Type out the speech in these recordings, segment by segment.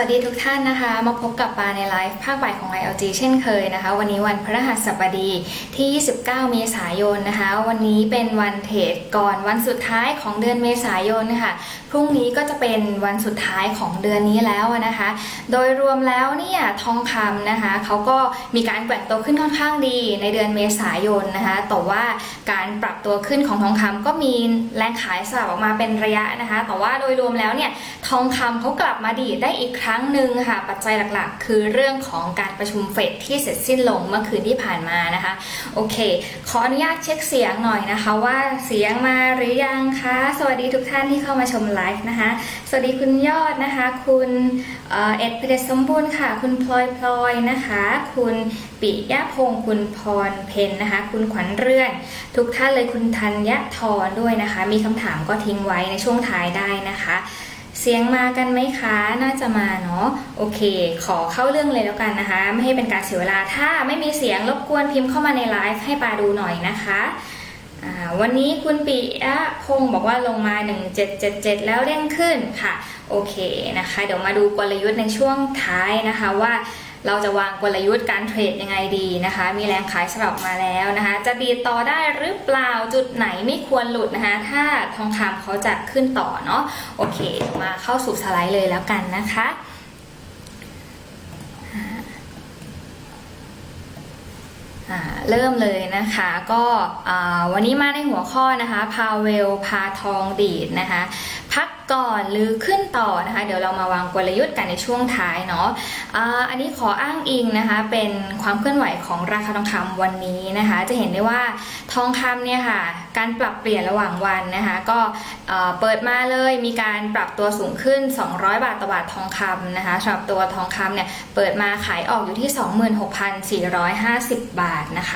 วัสดีทุกท่านนะคะ มาพบกับปาในไลฟ์ภาคบ่ายของ ILG เช่นเคยนะคะ วันนี้วันพฤหัสบดีที่ 29 เมษายนนะคะ วันนี้เป็นวันเทรดก่อนวันสุดท้ายของเดือนเมษายนนะคะพรุ่งนี้ก็จะเป็นวันสุดท้ายของเดือนนี้แล้วนะคะ โดยรวมแล้วเนี่ยทองคำนะคะเขาก็มีการแกว่งตัวขึ้นค่อนข้างดีในเดือนเมษายนนะคะแต่ว่าการปรับตัวขึ้นของทองคำก็มีแรงขายสลับออกมาเป็นระยะนะคะ แต่ว่าโดยรวมแล้วเนี่ยทองคำเขากลับมาดีดได้อีกครั้งครั้งหนึ่งค่ะปัจจัยหลักๆ คือเรื่องของการประชุมเฟดที่เสร็จสิ้นลงเมื่อคืนที่ผ่านมานะคะ โอเค ขออนุญาตเช็คเสียงหน่อยนะคะ ว่าเสียงมาหรือยังคะสวัสดีทุกท่านที่เข้ามาชมไลฟ์นะคะ สวัสดีคุณยอดนะคะ คุณเอ็ดเพชรสมบูรณ์ค่ะ คุณพลอยพลอยนะคะ คุณปิยะพงศ์คุณพรเพนนะคะ คุณขวัญเรื่อน ทุกท่านเลยคุณธัญทรด้วยนะคะ มีคำถามก็ทิ้งไว้ในช่วงท้ายได้นะคะ เสียงมากันไหมคะ น่าจะมาเนาะ โอเค ขอเข้าเรื่องเลยแล้วกันนะคะ ไม่ให้เป็นการเสียเวลา ถ้าไม่มีเสียงรบกวนพิมพ์เข้ามาในไลฟ์ให้ปาดูหน่อยนะคะวันนี้คุณปิยะพงศ์บอกว่าลงมา 1777 แล้วเร่งขึ้นค่ะ โอเคนะคะ เดี๋ยวมาดูกลยุทธ์ในช่วงท้ายนะคะว่า เราจะวางกลยุทธ์การเทรดยังไงดีนะคะ มีแรงขายสลับมาแล้วนะคะ จะดีต่อได้หรือเปล่าจุดไหนไม่ควรหลุดนะคะ ถ้าทองคำเขาจะขึ้นต่อเนาะโอเค มาเข้าสู่สไลด์เลยแล้วกันนะคะอ่า เริ่มเลยนะคะ ก็วันนี้มาในหัวข้อนะคะพาเวลพาทองดีดนะคะพักก่อนหรือขึ้นต่อนะคะ เดี๋ยวเรามาวางกลยุทธ์กันในช่วงท้ายเนาะอันนี้ขออ้างอิงนะคะ เป็นความเคลื่อนไหวของราคาทองคำวันนี้นะคะ จะเห็นได้ว่าทองคำเนี่ยค่ะ การปรับเปลี่ยนระหว่างวันนะคะ ก็เปิดมาเลยมีการปรับตัวสูงขึ้น 200 บาทต่อบาททองคำนะคะสำหรับตัวทองคำเนี่ยเปิดมาขายออกอยู่ที่ 26,450 บาทนะคะ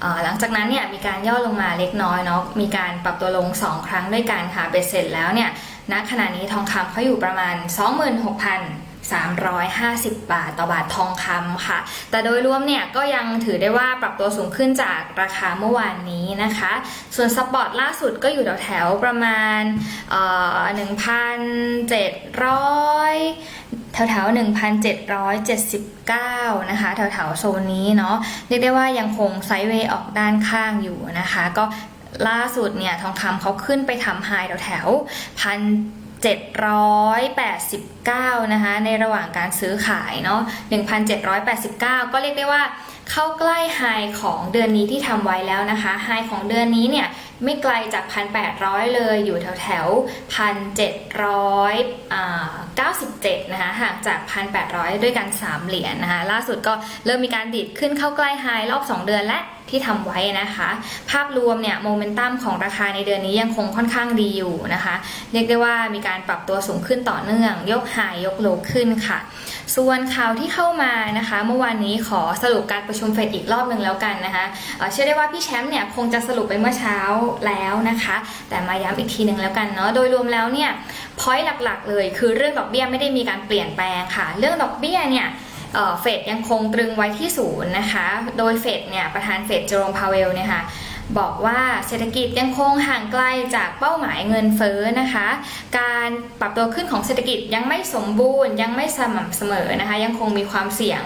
เอ่อหลังจากนั้นเนี่ยมีการย่อลงมาเล็กน้อยเนาะมีการปรับตัวลง 2 ครั้งด้วยกันค่ะเบ็ดเสร็จแล้วเนี่ยณขณะนี้ทองคำเขาอยู่ประมาณ 26,000 350 บาทต่อบาททองคำค่ะ แต่โดยรวมเนี่ยก็ยังถือได้ว่าปรับตัวสูงขึ้นจากราคาเมื่อวานนี้นะคะ ส่วนสปอร์ตล่าสุดก็อยู่แถวๆประมาณเอ่อ1,700 แถวๆ 1,779 นะคะ แถวๆโซนนี้เนาะเรียกได้ว่ายังคงไซด์เวย์ออกด้านข้างอยู่นะคะ ก็ล่าสุดเนี่ยทองคำเขาขึ้นไปทำไฮแถวๆพัน 789 นะคะ ในระหว่างการซื้อขายเนาะ 1,789 ก็เรียกได้ว่าเข้าใกล้ไฮของเดือนนี้ที่ทำไว้แล้วนะคะไฮของเดือนนี้เนี่ยไม่ไกลจาก 1,800 เลยอยู่แถวแถว1,797 นะคะห่างจาก 1,800 ด้วยกัน 3 เหรียญนะคะ ล่าสุดก็เริ่มมีการดิดขึ้นเข้าใกล้ไฮรอบ 2 เดือนและ ที่ทำไว้นะคะ ภาพรวมเนี่ยโมเมนตัมของราคาในเดือนนี้ยังคงค่อนข้างดีอยู่นะคะ เรียกได้ว่ามีการปรับตัวสูงขึ้นต่อเนื่อง ยกไฮยกโลขึ้นค่ะ ส่วนข่าวที่เข้ามานะคะ เมื่อวานนี้ขอสรุปการประชุมเฟดอีกรอบหนึ่งแล้วกันนะคะเอ่อเชื่อได้ว่าพี่แชมป์เนี่ยคงจะสรุปไปเมื่อเช้าแล้วนะคะ แต่มาย้ำอีกทีหนึ่งแล้วกันเนาะโดยรวมแล้วเนี่ยพอยต์หลักๆ เลย คือเรื่องดอกเบี้ยไม่ได้มีการเปลี่ยนแปลงค่ะ เรื่องดอกเบี้ยเนี่ย เฟดยังคงตรึงไว้ที่ศูนย์นะคะ โดยเฟดเนี่ยประธานเฟดเจอโรมพาเวลเนี่ยค่ะบอกว่าเศรษฐกิจยังคงห่างไกลจากเป้าหมายเงินเฟ้อนะคะ การปรับตัวขึ้นของเศรษฐกิจยังไม่สมบูรณ์ ยังไม่สม่ำเสมอนะคะ ยังคงมีความเสี่ยง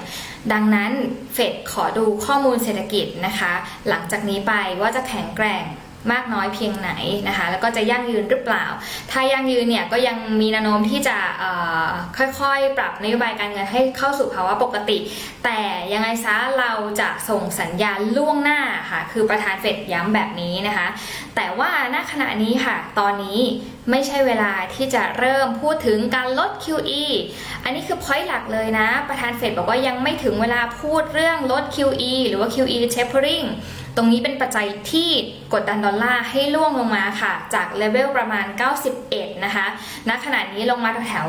ดังนั้นเฟดขอดูข้อมูลเศรษฐกิจนะคะ หลังจากนี้ไปว่าจะแข็งแกร่ง มากน้อยเพียงไหนนะคะ แล้วก็จะยั่งยืนหรือเปล่า ถ้ายั่งยืนเนี่ยก็ยังมีแนวโน้มที่จะค่อยๆ ปรับนโยบายการเงินให้เข้าสู่ภาวะปกติ แต่ยังไงซะเราจะส่งสัญญาณล่วงหน้าค่ะ คือประธานเฟดย้ำแบบนี้นะคะ แต่ว่าณขณะนี้ค่ะ ตอนนี้ไม่ใช่เวลาที่จะเริ่มพูดถึงการลด QE อันนี้คือ point หลักเลยนะ ประธานเฟดบอกว่ายังไม่ถึงเวลาพูดเรื่องลด QE หรือว่า QE tapering ตรงนี้เป็นปัจจัยที่กดดันดอลลาร์ให้ล่วงลงมาค่ะ จากเลเวลประมาณ 91 นะคะ ณ ขณะนี้ลงมาแถว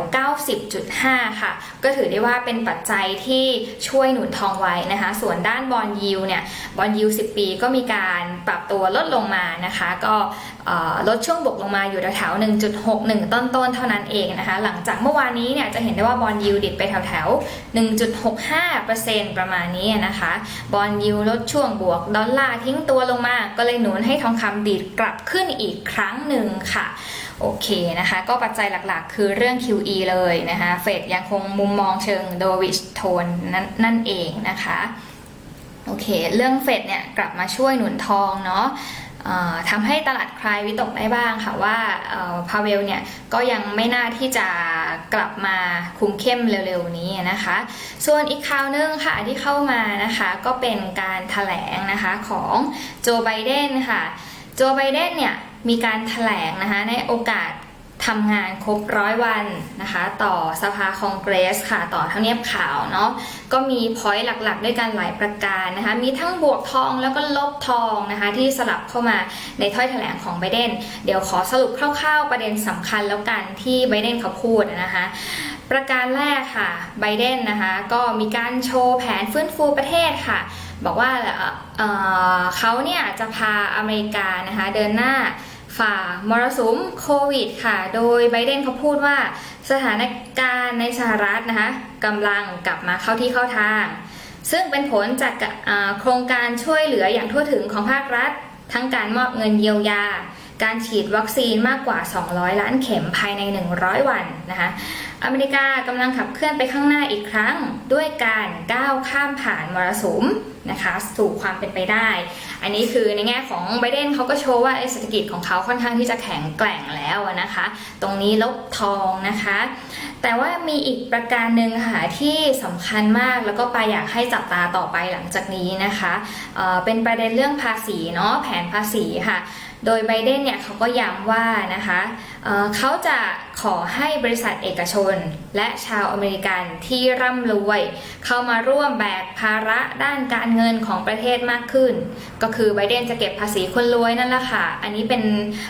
90.5 ค่ะ ก็ถือได้ว่าเป็นปัจจัยที่ช่วยหนุนทองไว้นะคะ ส่วนด้านบอลยิวเนี่ย บอลยิว 10 ปีก็มีการปรับตัวลดลงมานะคะ ก็ ลดช่วงบวกลงมาอยู่แถวๆ1.61 ต้นๆ เท่านั้นเองนะคะ หลังจากเมื่อวานนี้เนี่ยจะเห็นได้ว่าบอลยิวดิดไปแถวๆ 1.65%ประมาณนี้นะคะ บอลยิวลดช่วงบวก ดอลลาร์ทิ้งตัวลงมา ก็เลยหนุนให้ทองคำดีดกลับขึ้นอีกครั้งหนึ่งค่ะโอเคนะคะ ก็ปัจจัยหลักๆ คือเรื่อง QE เลยนะคะ เฟดยังคงมุมมองเชิงโดวิชโทนนั่นนั่นเองนะคะ โอเค เรื่องเฟดเนี่ยกลับมาช่วยหนุนทองเนาะ ทำให้ตลาดคลายวิตกได้บ้างค่ะว่าพาเวลเนี่ยก็ยังไม่น่าที่จะกลับมาคุมเข้มเร็วๆนี้นะคะ ส่วนอีกข่าวหนึงค่ะที่เข้ามานะคะก็เป็นการถแถลงนะคะของโจไบเดนค่ะ โจไบเดนเนี่ยมีการถแถลงนะคะในโอกาส ทำงานครบร้อยวันนะคะ ต่อสภาคองเกรสค่ะ ต่อทำเนียบขาวเนาะก็มีพอยต์หลักๆ ด้วยกันหลายประการนะคะ มีทั้งบวกทองแล้วก็ลบทองนะคะ ที่สลับเข้ามาในถ้อยแถลงของไบเดนเดี๋ยวขอสรุปคร่าวๆ ประเด็นสำคัญแล้วกันที่ไบเดนเขาพูดนะคะประการแรกค่ะไบเดนนะคะ ก็มีการโชว์แผนฟื้นฟูประเทศค่ะ บอกว่าเเขาเนี่ยจะพาอเมริกานะคะ เดินหน้า ฝ่ามรสุมโควิดค่ะ โดยไบเดนเขาพูดว่าสถานการณ์ในสหรัฐนะคะกำลังกลับมาเข้าที่เข้าทาง ซึ่งเป็นผลจากโครงการช่วยเหลืออย่างทั่วถึงของภาครัฐ ทั้งการมอบเงินเยียวยา การฉีดวัคซีนมากกว่า 200 ล้านเข็มภายใน 100 วันนะคะอเมริกากำลังขับเคลื่อนไปข้างหน้าอีกครั้ง ด้วยการก้าวข้ามผ่านมรสุม นะคะสู่ความเป็นไปได้ อันนี้คือในแง่ของไบเดนเขาก็โชว์ว่าเศรษฐกิจของเขาค่อนข้างที่จะแข็งแกร่งแล้วนะคะ ตรงนี้ลบทองนะคะ แต่ว่ามีอีกประการหนึ่งค่ะที่สำคัญมากแล้วก็ปาอยากให้จับตาต่อไปหลังจากนี้นะคะเเป็นประเด็นเรื่องภาษีเนาะแผนภาษีค่ะ โดยไบเดนเนี่ยเขาก็ย้ำว่านะคะเเขาจะขอให้บริษัทเอกชน และชาวอเมริกันที่ร่ำรวย เข้ามาร่วมแบกภาระด้านการเงินของประเทศมากขึ้น ก็คือไบเดนจะเก็บภาษีคนรวยนั่นแหละค่ะ อันนี้เป็น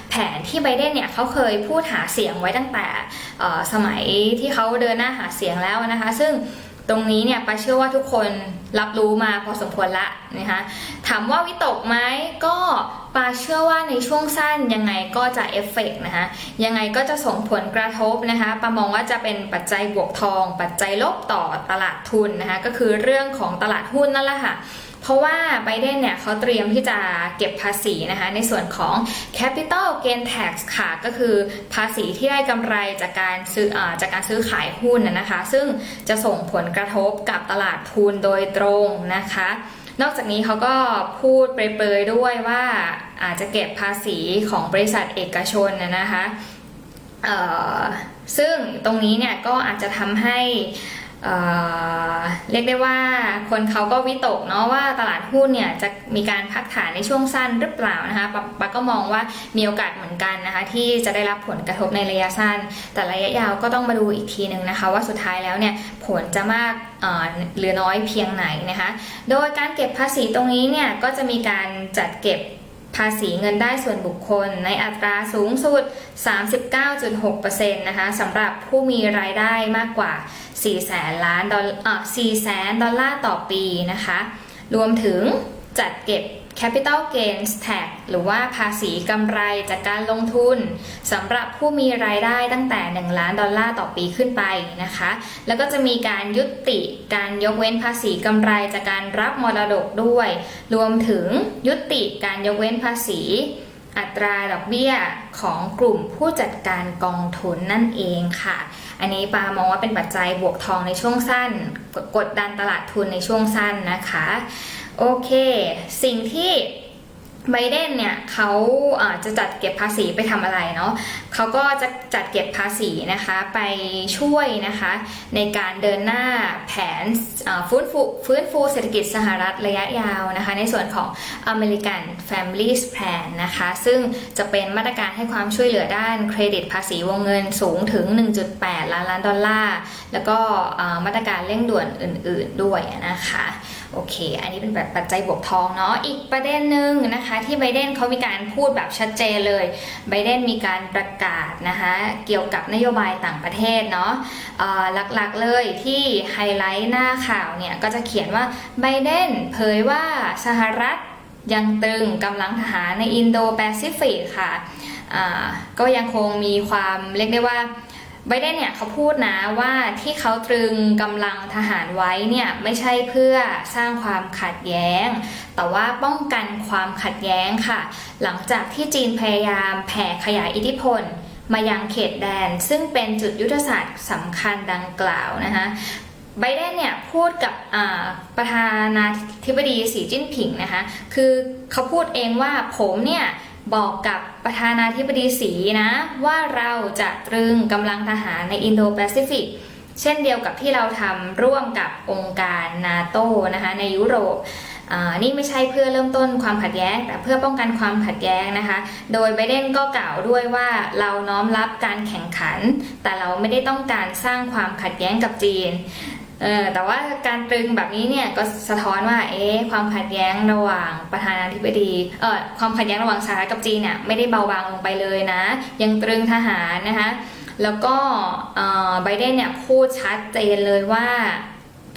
แผนที่ไบเดนเนี่ยเขาเคยพูดหาเสียงไว้ตั้งแต่สมัยที่เขาเดินหน้าหาเสียงแล้วนะคะ ซึ่งตรงนี้เนี่ยปาเชื่อว่าทุกคนรับรู้มาพอสมควรละนะคะถามว่าวิตกไหมก็ ปาเชื่อว่าในช่วงสั้นยังไงก็จะเอฟเฟกต์นะคะยังไงก็จะส่งผลกระทบนะคะปามองว่าจะเป็นปัจจัยบวกทอง ปัจจัยลบต่อตลาดทุนนะคะก็คือเรื่องของตลาดหุ้นนั่นแหละค่ะเพราะว่าไบเดนเนี่ยเขาเตรียมที่จะเก็บภาษีนะคะในส่วนของ capital gain tax ค่ะ ก็คือภาษีที่ได้กำไรจากการซื้ออจากการซื้อขายหุ้นนะคะ ซึ่งจะส่งผลกระทบกับตลาดทุนโดยตรงนะคะ นอกจากนี้เขาก็พูดเปรยๆด้วยว่าอาจจะเก็บภาษีของบริษัทเอกชนนะนะคะซึ่งตรงนี้เนี่ยก็อาจจะทำให้ เรียกได้ว่าคนเขาก็วิตกเนาะว่าตลาดหุ้นเนี่ยจะมีการพักฐานในช่วงสั้นหรือเปล่านะคะปะปก็มองว่ามีโอกาสเหมือนกันนะคะที่จะได้รับผลกระทบในระยะสั้น แต่ระยะยาวก็ต้องมาดูอีกทีหนึ่งนะคะว่าสุดท้ายแล้วเนี่ยผลจะมากหรือน้อยเพียงไหนนะคะ โดยการเก็บภาษีตรงนี้เนี่ยก็จะมีการจัดเก็บ ภาษีเงินได้ส่วนบุคคล ในอัตราสูงสุด 39.6%นะคะสำหรับผู้มีรายได้มากกว่า 4 แสนล้านดอลเอ่อ4แสนดอลลาร์ต่อปีนะคะ รวมถึงจัดเก็บ Capital Gains Tax หรือว่าภาษีกำไรจากการลงทุนสำหรับผู้มีรายได้ตั้งแต่ 1 ล้านดอลลาร์ต่อปีขึ้นไปนะคะ แล้วก็จะมีการยุติการยกเว้นภาษีกำไรจากการรับมรดกด้วย รวมถึงยุติการยกเว้นภาษีอัตราดอกเบี้ยของกลุ่มผู้จัดการกองทุนนั่นเองค่ะ อันนี้ปามองว่าเป็นปัจจัยบวกทองในช่วงสั้น กดดันตลาดทุนในช่วงสั้นนะคะ โอเค สิ่งที่ไบเดนเนี่ยเขาจะจัดเก็บภาษีไปทำอะไรเนาะเขาก็จะจัดเก็บภาษีนะคะไปช่วยนะคะในการเดินหน้าแผนฟื้นฟูฟื้นฟูเศรษฐกิจสหรัฐระยะยาวนะคะในส่วนของ American Families Plan นะคะซึ่งจะเป็นมาตรการให้ความช่วยเหลือด้านเครดิตภาษีวงเงินสูงถึง 1.8 ล้านล้านดอลลาร์ แล้วก็มาตรการเร่งด่วนอื่นๆด้วยนะคะ โอเค อันนี้เป็นแบบปัจจัยบวกทองเนาะ อีกประเด็นหนึ่งนะคะ ที่ไบเดนเขามีการพูดแบบชัดเจนเลย ไบเดนมีการประกาศนะคะเกี่ยวกับนโยบายต่างประเทศเนาะหลักๆเลยที่ไฮไลท์หน้าข่าวเนี่ย ก็จะเขียนว่าไบเดนเผยว่าสหรัฐยังตรึงกำลังทหารในอินโดแปซิฟิกค่ะ ก็ยังคงมีความเรียกได้ว่า ไบเดนเนี่ยเขาพูดนะว่าที่เขาตรึงกำลังทหารไว้เนี่ยไม่ใช่เพื่อสร้างความขัดแย้ง แต่ว่าป้องกันความขัดแย้งค่ะ หลังจากที่จีนพยายามแผ่ขยายอิทธิพลมายังเขตแดน ซึ่งเป็นจุดยุทธศาสตร์สำคัญดังกล่าวนะคะไบเดนเนี่ยพูดกับประธานาธิบดีสีจิ้นผิงนะคะ คือเขาพูดเองว่าผมเนี่ย บอกกับประธานาธิบดีสีนะ ว่าเราจะตรึงกำลังทหารในอินโดแปซิฟิกเช่นเดียวกับที่เราทำร่วมกับองค์การนาโตนะคะในยุโรปนี่ไม่ใช่เพื่อเริ่มต้นความขัดแย้ง แต่เพื่อป้องกันความขัดแย้งนะคะ โดยไบเดนก็กล่าวด้วยว่าเราน้อมรับการแข่งขัน แต่เราไม่ได้ต้องการสร้างความขัดแย้งกับจีน เออแต่ว่าการตรึงแบบนี้เนี่ยก็สะท้อนว่าเอ๊ะความขัดแย้งระหว่างประธานาธิบดีเออความขัดแย้งระหว่างสหรัฐกับจีนเนี่ยไม่ได้เบาบางลงไปเลยนะ ยังตรึงทหารนะคะแล้วก็ไบเดนเนี่ยพูดชัดเจนเลยว่า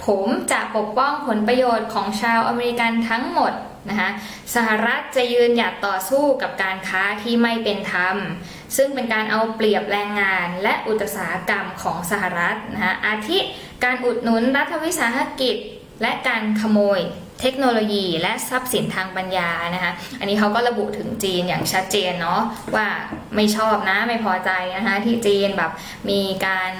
ผมจะปกป้องผลประโยชน์ของชาวอเมริกันทั้งหมด นะคะสหรัฐจะยืนหยัดต่อสู้กับการค้าที่ไม่เป็นธรรม ซึ่งเป็นการเอาเปรียบแรงงานและอุตสาหกรรมของสหรัฐนะคะอาทิการอุดหนุนรัฐวิสาหกิจ และการขโมยเทคโนโลยีและทรัพย์สินทางปัญญานะคะ อันนี้เขาก็ระบุถึงจีนอย่างชัดเจนเนาะว่าไม่ชอบนะไม่พอใจนะคะที่จีนแบบมีการ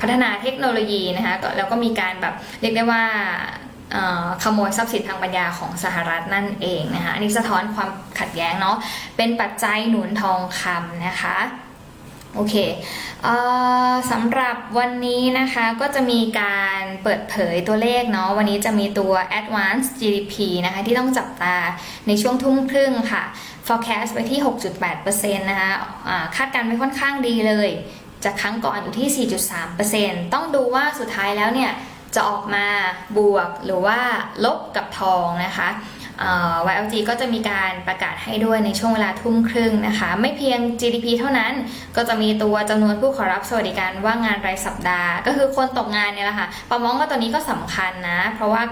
พัฒนาเทคโนโลยีนะคะแล้วก็มีการแบบเรียกได้ว่า ขโมยทรัพย์สินทางปัญญาของสหรัฐนั่นเองนะคะ อันนี้สะท้อนความขัดแย้งเนาะ เป็นปัจจัยหนุนทองคำนะคะ โอเคเออสำหรับวันนี้นะคะก็จะมีการเปิดเผยตัวเลขเนาะ วันนี้จะมีตัว advanced GDP นะคะที่ต้องจับตาในช่วงทุ่มครึ่งค่ะ forecast ไว้ที่ 6.8%นะคะอ่าคาดการณ์ไว้ค่อนข้างดีเลย จากครั้งก่อนอยู่ที่ 4.3%ต้องดูว่าสุดท้ายแล้วเนี่ย จะออกมาบวกหรือว่าลบกับทองนะคะ YLG ก็จะมีการประกาศให้ด้วยในช่วงเวลาทุ่มครึ่งนะคะ ไม่เพียง GDP เท่านั้นก็จะมีตัวจำนวนผู้ขอรับสวัสดิการว่างงานรายสัปดาห์ ก็คือคนตกงานเนี่ยแหละค่ะปามองว่าตัวนี้ก็สำคัญนะ เพราะว่า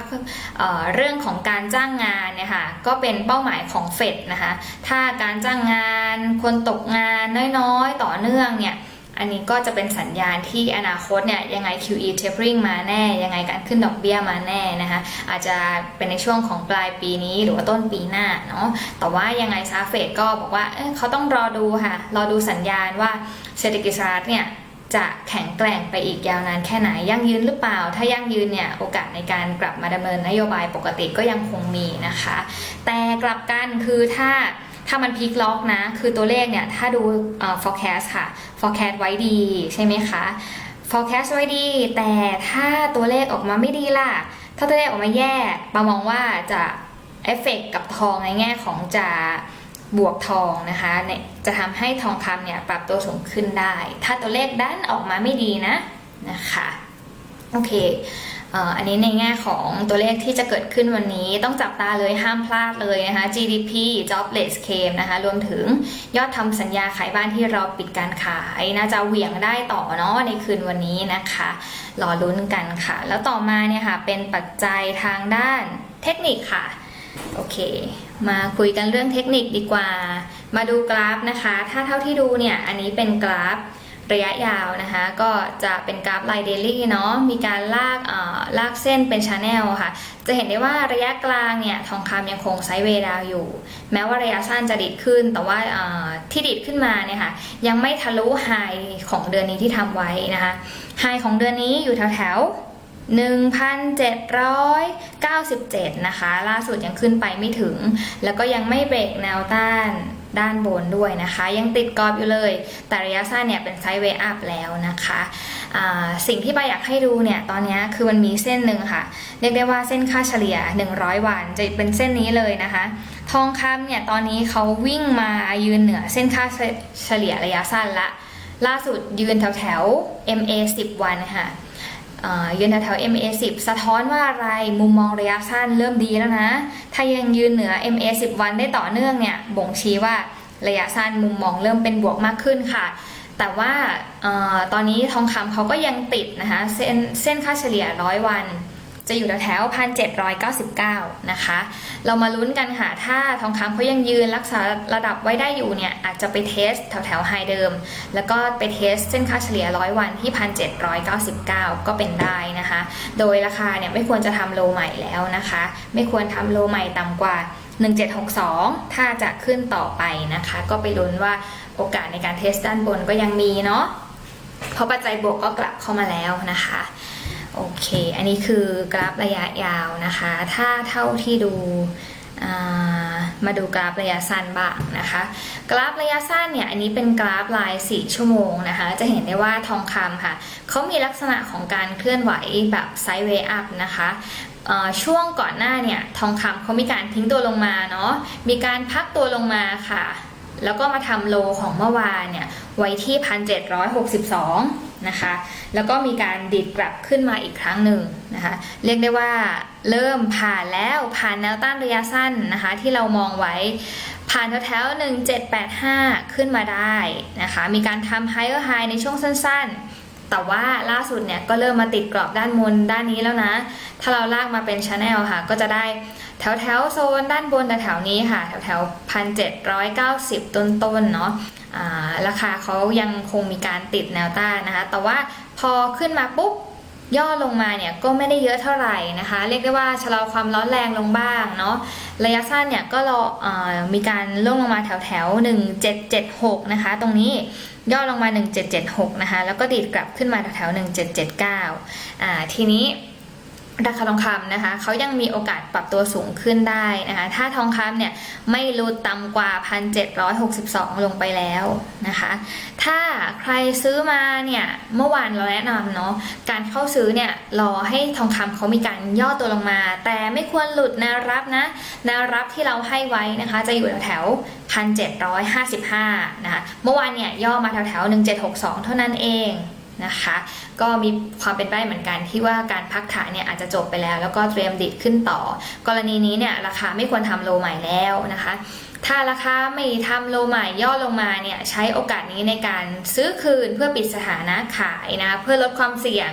เเรื่องของการจ้างงานเนี่ยค่ะก็เป็นเป้าหมายของเฟดนะคะ ถ้าการจ้างงาน คนตกงานน้อยๆ ต่อเนื่องเนี่ย อันนี้ก็จะเป็นสัญญาณที่อนาคตเนี่ยยังไง QE tapering มาแน่ ยังไงการขึ้นดอกเบี้ยมาแน่นะคะอาจจะเป็นในช่วงของปลายปีนี้หรือว่าต้นปีหน้าเนาะแต่ว่ายังไงซาเฟดก็บอกว่าเอ้เขาต้องรอดูค่ะ รอดูสัญญาณว่าเศรษฐกิจสหรัฐเนี่ยจะแข็งแกร่งไปอีกยาวนานแค่ไหนยั่งยืนหรือเปล่า ถ้ายั่งยืนเนี่ยโอกาสในการกลับมาดำเนินนโยบายปกติก็ยังคงมีนะคะ แต่กลับกันคือถ้า ถ้ามันพีคล็อกนะ คือตัวเลขเนี่ย ถ้าดู forecast ค่ะ forecast ไว้ดีใช่ไหมคะ forecast ไว้ดี แต่ถ้าตัวเลขออกมาไม่ดีล่ะ ถ้าตัวเลขออกมาแย่ปามองว่าจะเอฟเฟกกับทองในแง่ของจะบวกทองนะคะเนี่ยจะทำให้ทองคำเนี่ยปรับตัวสูงขึ้นได้ ถ้าตัวเลขด้านออกมาไม่ดีนะนะคะ โอเคอันนี้ในแง่ของตัวเลขที่จะเกิดขึ้นวันนี้ต้องจับตาเลยห้ามพลาดเลยนะคะ GDP jobless claim นะคะรวมถึงยอดทำสัญญาขายบ้านที่เราปิดการขายน่าจะเหวี่ยงได้ต่อเนาะในคืนวันนี้นะคะรอลุ้นกันค่ะ แล้วต่อมาเนี่ยค่ะเป็นปัจจัยทางด้านเทคนิคค่ะโอเค มาคุยกันเรื่องเทคนิคดีกว่า มาดูกราฟนะคะ ถ้าเท่าที่ดูเนี่ยอันนี้เป็นกราฟ ระยะยาวนะคะ ก็จะเป็นกราฟไลน์เดลี่เนาะมีการลากเอ่อลากเส้นเป็นชาแนลค่ะ จะเห็นได้ว่าระยะกลางเนี่ยทองคำยังคงไซด์เวดาวอยู่ แม้ว่าระยะสั้นจะดิดขึ้น แต่ว่าเอ่อที่ดิดขึ้นมาเนี่ยค่ะยังไม่ทะลุไฮของเดือนนี้ที่ทำไว้นะคะไฮของเดือนนี้อยู่แถวแถว1,797 นะคะ ล่าสุดยังขึ้นไปไม่ถึง แล้วก็ยังไม่เบรกแนวต้าน ด้านบนด้วยนะคะ ยังติดกรอบอยู่เลย แต่ระยะสั้นเนี่ยเป็นไซด์เวย์อัพแล้วนะคะสิ่งที่ปาอยากให้ดูเนี่ยตอนนี้คือมันมีเส้นหนึ่งค่ะ เรียกได้ว่าเส้นค่าเฉลี่ย 100 วันจะเป็นเส้นนี้เลยนะคะ ทองคำเนี่ยตอนนี้เขาวิ่งมายืนเหนือเส้นค่าเฉลี่ยระยะสั้นละ ล่าสุดยืนแถวแถว MA 10 วันค่ะ ยืนแถวๆ MA 10สะท้อนว่าอะไรมุมมองระยะสั้นเริ่มดีแล้วนะ ถ้ายังยืนเหนือ MA 10 วันได้ต่อเนื่องเนี่ยบ่งชี้ว่าระยะสั้นมุมมองเริ่มเป็นบวกมากขึ้นค่ะ แต่ว่าอตอนนี้ทองคำเขาก็ยังติดนะคะเส้นเส้นค่าเฉลี่ยร้อยวัน จะอยู่แถวพันเจ็ดร้อยเก้าสิบเก้านะคะ เรามาลุ้นกันค่ะ ถ้าทองคำเขายังยืนรักษาระดับไว้ได้อยู่เนี่ย อาจจะไปเทสแถวแถวไฮเดิม แล้วก็ไปเทสเส้นค่าเฉลี่ยร้อยวันที่พันเจ็ดร้อยเก้าสิบเก้าก็เป็นได้นะคะ โดยราคาเนี่ยไม่ควรจะทำโลใหม่แล้วนะคะ ไม่ควรทำโลใหม่ต่ำกว่า 1762 ถ้าจะขึ้นต่อไปนะคะ ก็ไปลุ้นว่าโอกาสในการเทสด้านบนก็ยังมีเนาะเพราะปัจจัยบวกก็กลับเข้ามาแล้วนะคะ โอเค อันนี้คือกราฟระยะยาวนะคะ ถ้าเท่าที่ดูมาดูกราฟระยะสั้นบ้างนะคะ กราฟระยะสั้นเนี่ย อันนี้เป็นกราฟราย 4 ชั่วโมงนะคะ จะเห็นได้ว่าทองคำค่ะ เขามีลักษณะของการเคลื่อนไหวแบบไซด์เวย์อัพนะคะช่วงก่อนหน้าเนี่ย ทองคำเขามีการทิ้งตัวลงมาเนาะ มีการพักตัวลงมาค่ะ แล้วก็มาทำโลของเมื่อวานเนี่ยไว้ที่ 1,762 นะคะ แล้วก็มีการดิดกลับขึ้นมาอีกครั้งหนึ่งนะคะ เรียกได้ว่าเริ่มผ่านแล้วผ่านแนวต้านระยะสั้นนะคะ ที่เรามองไว้ผ่านแถวๆ1785 ขึ้นมาได้นะคะ มีการทำ higher high ในช่วงสั้นๆ แต่ว่าล่าสุดเนี่ยก็เริ่มมาติดกรอบด้านบนด้านนี้แล้วนะ ถ้าเราลากมาเป็นช n แนลค่ะ ก็จะได้ แถวแถวโซนด้านบนแต่แถวนี้ค่ะ แถวแถวพันเจ็ดร้อยเก้าสิบต้นๆเนาะราคาเขายังคงมีการติดแนวต้านนะคะ แต่ว่าพอขึ้นมาปุ๊บย่อลงมาเนี่ยก็ไม่ได้เยอะเท่าไหร่นะคะ เรียกได้ว่าชะลอความร้อนแรงลงบ้างเนาะระยะสั้นเนี่ยก็รออมีการล่วงลงมาแถวแถว1776 นะคะ ตรงนี้ย่อลงมา 1776 นะคะ แล้วก็ดีดกลับขึ้นมาแถวแถว1779 อ่าทีนี้ ราคาทองคำนะคะเขายังมีโอกาสปรับตัวสูงขึ้นได้นะคะถ้าทองคำเนี่ยไม่หลุดต่ำกว่า 1,762 ลงไปแล้วนะคะถ้าใครซื้อมาเนี่ยเมื่อวานเราแนะนำเนาะการเข้าซื้อเนี่ยรอให้ทองคำเขามีการย่อตัวลงมา แต่ไม่ควรหลุดแนวรับนะแนวรับที่เราให้ไว้นะคะจะอยู่แถวๆ1,755นะคะเมื่อวานเนี่ยย่อมาแถวๆ1762 เท่านั้นเอง นะคะ ก็มีความเป็นไปเหมือนกันที่ว่าการพักฐานเนี่ยอาจจะจบไปแล้ว แล้วก็เตรียมดิดขึ้นต่อ กรณีนี้เนี่ยราคาไม่ควรทำโลใหม่แล้วนะคะถ้าราคาไม่ทำโลใหม่ย่อลงมาเนี่ยใช้โอกาสนี้ในการซื้อคืนเพื่อปิดสถานะขายนะเพื่อลดความเสี่ยง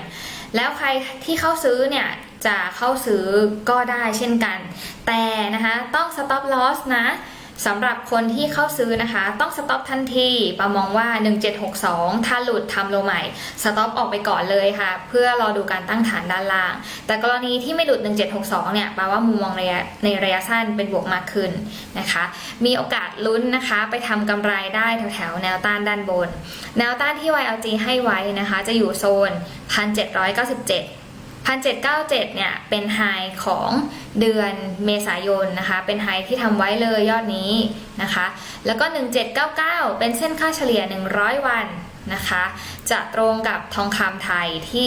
แล้วใครที่เข้าซื้อเนี่ยจะเข้าซื้อก็ได้เช่นกัน แต่นะคะต้อง stop loss นะ สำหรับคนที่เข้าซื้อนะคะ ต้อง stop ทันทีประมองว่า 1762 ถ้าหลุดทำโลใหม่ stop ออกไปก่อนเลยค่ะ เพื่อรอดูการตั้งฐานด้านล่าง แต่กรณีที่ไม่หลุด 1762 เนี่ยแปลว่ามุมมองระยะในระยะสั้นเป็นบวกมากขึ้นนะคะ มีโอกาสลุ้นนะคะ ไปทำกำไรได้แถวๆแนวต้านด้านบน แนวต้านที่ YLG ให้ไว้นะคะ จะอยู่โซน 1797 1797 เนี่ย เป็นไฮของเดือนเมษายนนะคะ เป็นไฮที่ทำไว้เลยยอดนี้นะคะ แล้วก็ 1799 เป็นเส้นค่าเฉลี่ย 100 วันนะคะ จะตรงกับทองคำไทยที่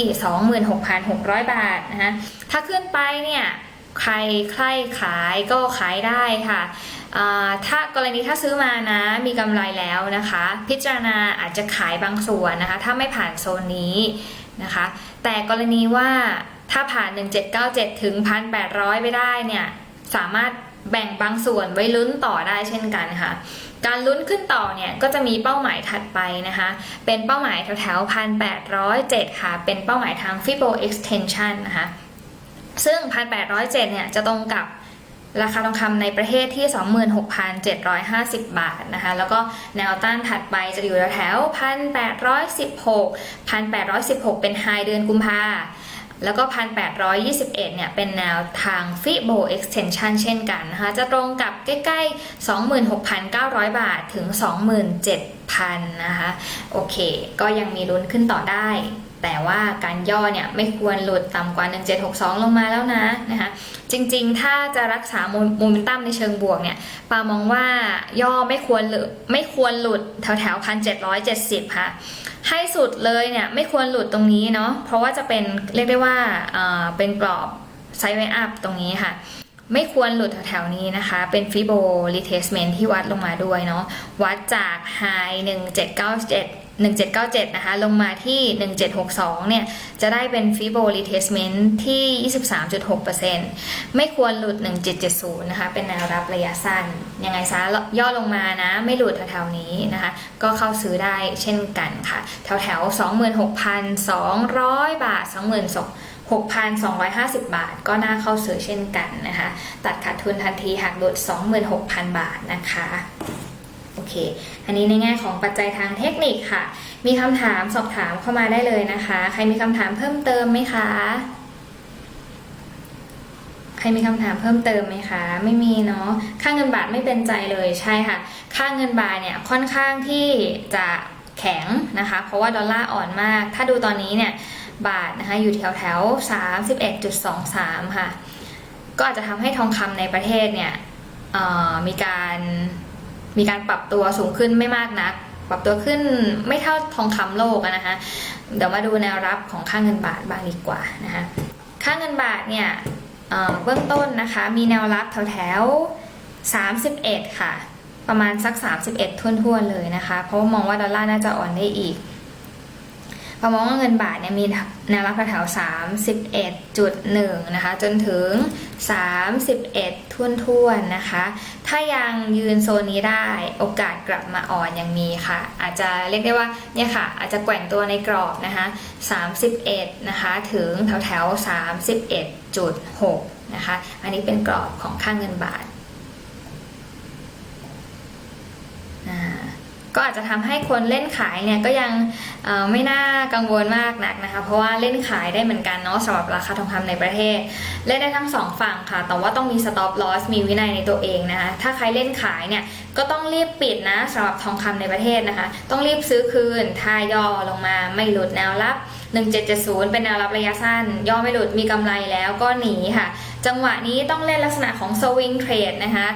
26,600 บาทนะคะ ถ้าขึ้นไปเนี่ย ใครใครขายก็ขายได้ค่ะถ้ากรณีถ้าซื้อมานะมีกำไรแล้วนะคะ พิจารณาอาจจะขายบางส่วนนะคะ ถ้าไม่ผ่านโซนนี้ นะคะ แต่กรณีว่าถ้าผ่าน 1797 ถึง 1,800 ไปได้เนี่ย สามารถแบ่งบางส่วนไว้ลุ้นต่อได้เช่นกันค่ะ การลุ้นขึ้นต่อเนี่ยก็จะมีเป้าหมายถัดไปนะคะ เป็นเป้าหมายแถวๆ1,807ค่ะ เป็นเป้าหมายทาง Fibo Extension นะคะ ซึ่ง 1,807 เนี่ยจะตรงกับ ราคาทองคำในประเทศที่ 26,750 บาทนะคะ แล้วก็แนวต้านถัดไปจะอยู่แถว1,816 1,816 เป็นไฮเดือนกุมภาแล้วก็ 1,821 เนี่ย เป็นแนวทาง Fibo Extension เช่นกันนะคะ จะตรงกับใกล้ๆ 26,900 บาทถึง 27,000 นะคะ โอเค ก็ยังมีลุ้นขึ้นต่อได้ แต่ว่าการย่อเนี่ยไม่ควรหลุดต่ำกว่า 1762 ลงมาแล้วนะนะคะจริงๆ ถ้าจะรักษาโมเมนตัมในเชิงบวกเนี่ยปามองว่าย่อไม่ควรหลุดไม่ควรหลุดแถวแถว1,770 ค่ะ ให้สุดเลยเนี่ยไม่ควรหลุดตรงนี้เนาะเพราะว่าจะเป็นเรียกได้ว่าเอ่อเป็นกรอบไซด์เวอัพตรงนี้ค่ะไม่ควรหลุดแถวๆนี้นะคะ เป็นฟิโบรีเทสเมนที่วัดลงมาด้วยเนาะ วัดจากไฮ 1797 1797 นะคะ ลงมาที่ 1762 เนี่ย จะได้เป็นฟิโบรีเทสเมนที่ 23.6%ไม่ควรหลุด 1770 นะคะ เป็นแนวรับระยะสั้น ยังไงซะย่อลงมานะ ไม่หลุดแถวๆนี้นะคะ ก็เข้าซื้อได้เช่นกันค่ะ แถวๆ 26,200 บาท 22,000 6,250 บาทก็น่าเข้าซื้อเช่นกันนะคะ ตัดขาดทุนทันทีหากหลุด 26,000 บาทนะคะ โอเค อันนี้ในแง่ของปัจจัยทางเทคนิคค่ะ มีคำถามสอบถามเข้ามาได้เลยนะคะ ใครมีคำถามเพิ่มเติมไหมคะ ใครมีคำถามเพิ่มเติมไหมคะ ไม่มีเนาะ ค่าเงินบาทไม่เป็นใจเลยใช่ค่ะ ค่าเงินบาทเนี่ยค่อนข้างที่จะแข็งนะคะ เพราะว่าดอลลาร์อ่อนมาก ถ้าดูตอนนี้เนี่ยบาทนะคะอยู่แถวแถว31.23 ค่ะ ก็อาจจะทำให้ทองคำในประเทศเนี่ยมีการ มีการปรับตัวสูงขึ้นไม่มากนัก ปรับตัวขึ้นไม่เท่าทองคำโลกนะคะเดี๋ยวมาดูแนวรับของค่าเงินบาทบ้างดีกว่านะคะค่าเงินบาทเนี่ยเบื้องต้นนะคะมีแนวรับแถวแถว31 ค่ะ ประมาณสัก 31ทั่วๆเลยนะคะ เพราะว่ามองว่าดอลลาร์น่าจะอ่อนได้อีก พอมองว่าเงินบาทเนี่ยมีแนวรับแถวๆ31.1 นะคะ จนถึง 31ทุ่นท่วนนะคะ ถ้ายังยืนโซนนี้ได้โอกาสกลับมาอ่อนยังมีค่ะ อาจจะเรียกได้ว่าเนี่ยค่ะ อาจจะแกว่งตัวในกรอบนะคะ31นะคะ ถึงแถวแถว31.6นะคะ อันนี้เป็นกรอบของค่างเงินบาท อ่า ก็อาจจะทำให้คนเล่นขายเนี่ยก็ยังไม่น่ากังวลมากนักนะคะ เพราะว่าเล่นขายได้เหมือนกันเนาะสำหรับราคาทองคำในประเทศ เล่นได้ทั้งสองฝั่งค่ะ แต่ว่าต้องมี stop loss มีวินัยในตัวเองนะคะ ถ้าใครเล่นขายเนี่ยก็ต้องรีบปิดนะสำหรับทองคำในประเทศนะคะ ต้องรีบซื้อคืนถ้าย่อลงมาไม่หลุดแนวรับ 1770 เป็นแนวรับระยะสั้น ย่อไม่หลุดมีกำไรแล้วก็หนีค่ะ จังหวะนี้ต้องเล่นลักษณะของ swing trade นะคะ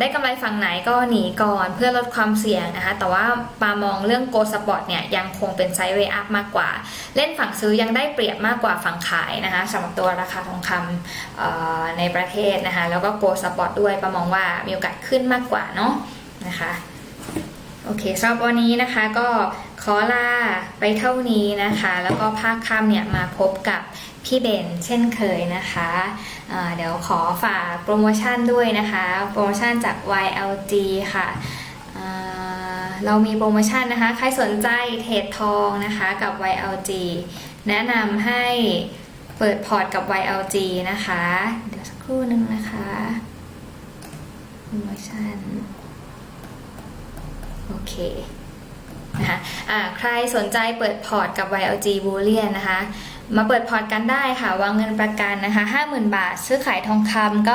ได้กำไรฝั่งไหนก็หนีก่อนเพื่อลดความเสี่ยงนะคะ แต่ว่าปามองเรื่อง go spot เนี่ยยังคงเป็น sideways up มากกว่า เล่นฝั่งซื้อยังได้เปรียบมากกว่าฝั่งขายนะคะสำหรับตัวราคาทองคำในประเทศนะคะ แล้วก็ go spot ด้วยปามองว่ามีโอกาสขึ้นมากกว่าเนาะนะคะ โอเคสำหรับวันนี้นะคะก็ขอลาไปเท่านี้นะคะ แล้วก็ภาคค่ำเนี่ยมาพบกับพี่เบนเช่นเคยนะคะอ่าเดี๋ยวขอฝากโปรโมชั่นด้วยนะคะ โปรโมชั่นจาก YLG ค่ะเรามีโปรโมชั่นนะคะ ใครสนใจเทรดทองนะคะกับ YLG แนะนำให้เปิดพอร์ตกับ YLG นะคะ เดี๋ยวสักครู่นึงนะคะโปรโมชั่น โอเคนะคะใครสนใจเปิดพอร์ตกับ YLG Bullion นะคะ มาเปิดพอร์ตกันได้ค่ะ วางเงินประกันนะคะ 50,000 บาท ซื้อขายทองคำ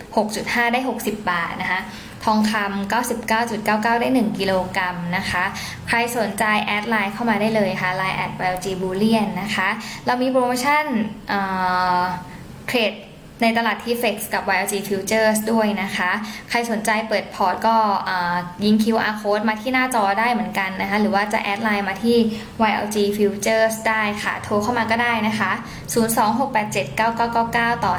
96.5 ได้ 60 บาทนะคะ ทองคำ99.99 ได้ 1 กิโลกรัมนะคะ ใครสนใจแอดไลน์เข้ามาได้เลยค่ะ Line at YLG Bullion นะคะ เรามีโปรโมชั่นเทรด ในตลาด TFX กับ YLG Futures ด้วยนะคะ ใครสนใจเปิดพอร์ตก็ยิง QR code มาที่หน้าจอได้เหมือนกันนะคะ หรือว่าจะแอดไลน์มาที่ YLG Futures ได้ค่ะ โทรเข้ามาก็ได้นะคะ 026879999 ต่อ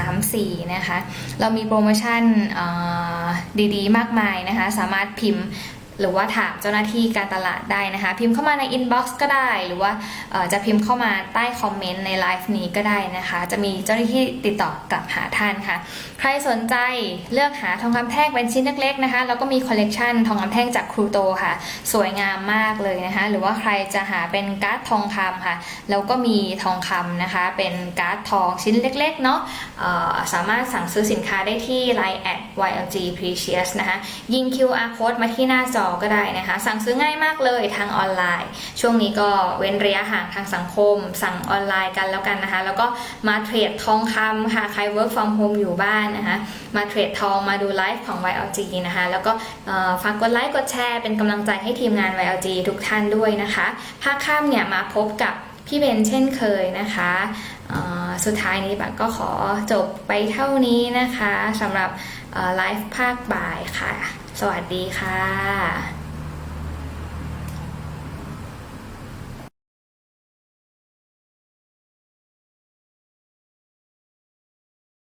4134 นะคะ เรามีโปรโมชั่นดีๆ มากมายนะคะ สามารถพิมพ์ หรือว่าถามเจ้าหน้าที่การตลาดได้นะคะ พิมพ์เข้ามาใน inbox ก็ได้ หรือว่าจะพิมพ์เข้ามาใต้คอมเมนต์ในไลฟ์นี้ก็ได้นะคะ จะมีเจ้าหน้าที่ติดต่อกลับหาท่านค่ะ ใครสนใจเลือกหาทองคำแท่งเป็นชิ้นเล็กๆนะคะแล้วก็มีคอลเลกชันทองคำแท่งจากครูโตค่ะ สวยงามมากเลยนะคะ หรือว่าใครจะหาเป็นการ์ดทองคำค่ะแล้วก็มีทองคำนะคะ เป็นการ์ดทองชิ้นเล็กๆเนาะสามารถสั่งซื้อสินค้าได้ที่ Line at YLG Precious นะคะยิง QR code มาที่หน้าจอก็ได้นะคะ สั่งซื้อง่ายมากเลยทางออนไลน์ ช่วงนี้ก็เว้นระยะห่างทางสังคม สั่งออนไลน์กันแล้วกันนะคะ แล้วก็มาเทรดทองคำค่ะ ใคร work from home อยู่บ้านนะคะ มาเทรดทองมาดูไลฟ์ของ YLG นะคะ แล้วก็ฝากกดไลค์กดแชร์เป็นกำลังใจให้ทีมงาน YLG ทุกท่านด้วยนะคะภาคค่ำเนี่ยมาพบกับพี่เบนเช่นเคยนะคะสุดท้ายนี้บักก็ขอจบไปเท่านี้นะคะสำหรับไลฟ์ภาคบ่ายค่ะ สวัสดีค่ะ